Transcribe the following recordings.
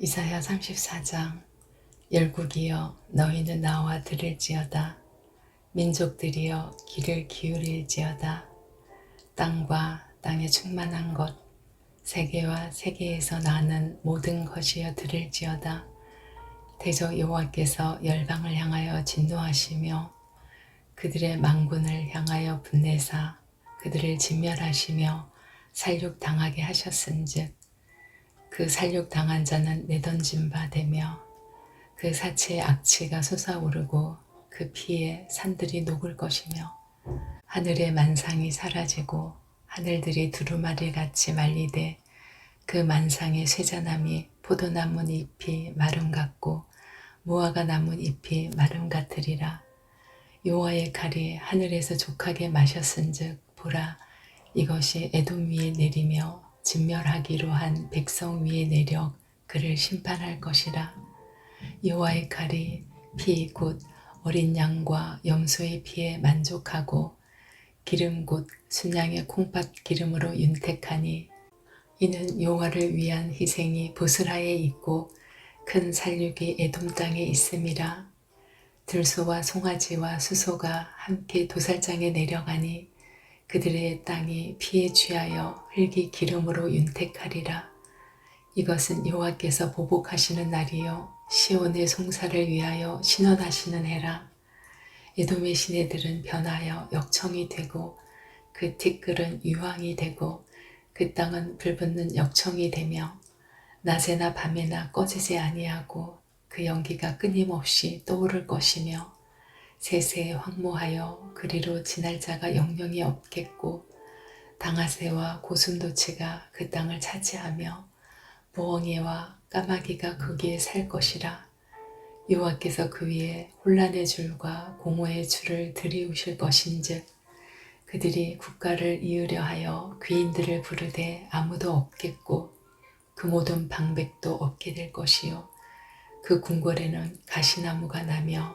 이사야 34장 열국이여 너희는 나와 들을지어다. 민족들이여 귀를 기울일지어다. 땅과 땅에 충만한 것 세계와 세계에서 나는 모든 것이여 들을지어다. 대저 여호와께서 열방을 향하여 진노하시며 그들의 망군을 향하여 분내사 그들을 진멸하시며 살육 당하게 하셨은즉 그 살육 당한 자는 내던진 바 되며 그 사체의 악취가 솟아오르고 그 피에 산들이 녹을 것이며 하늘의 만상이 사라지고 하늘들이 두루마리 같이 말리되 그 만상의 쇠자나미 포도나무 잎이 마름 같고 무화과 나무 잎이 마름 같으리라. 여호와의 칼이 하늘에서 족하게 마셨은즉 보라 이것이 에돔 위에 내리며 진멸하기로 한 백성 위에 내려 그를 심판할 것이라. 여호와의 칼이 피 곧 어린 양과 염소의 피에 만족하고 기름 곧 순양의 콩팥 기름으로 윤택하니 이는 여호와를 위한 희생이 보스라에 있고 큰 살육이 에돔 땅에 있음이라. 들소와 송아지와 수소가 함께 도살장에 내려가니 그들의 땅이 피에 취하여 흙이 기름으로 윤택하리라. 이것은 여호와께서 보복하시는 날이요 시온의 송사를 위하여 신원하시는 해라. 에돔의 시내들은 변하여 역청이 되고 그 티끌은 유황이 되고 그 땅은 불붙는 역청이 되며 낮에나 밤에나 꺼지지 아니하고 그 연기가 끊임없이 떠오를 것이며 세세에 황무하여 그리로 지날 자가 영영이 없겠고 당아새와 고슴도치가 그 땅을 차지하며 보엉이와 까마귀가 거기에 살 것이라. 여호와께서 그 위에 혼란의 줄과 공허의 줄을 들이우실 것인즉 그들이 국가를 이으려 하여 귀인들을 부르되 아무도 없겠고 그 모든 방백도 없게 될 것이요. 그 궁궐에는 가시나무가 나며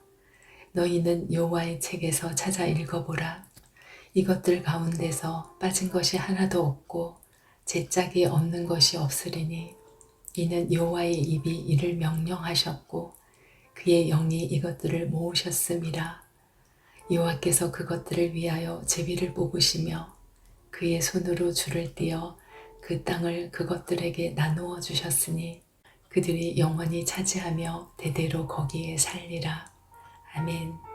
너희는 여호와의 책에서 찾아 읽어보라. 이것들 가운데서 빠진 것이 하나도 없고 제 짝이 없는 것이 없으리니 이는 여호와의 입이 이를 명령하셨고 그의 영이 이것들을 모으셨음이라. 여호와께서 그것들을 위하여 제비를 뽑으시며 그의 손으로 줄을 띄어 그 땅을 그것들에게 나누어 주셨으니 그들이 영원히 차지하며 대대로 거기에 살리라. 아멘.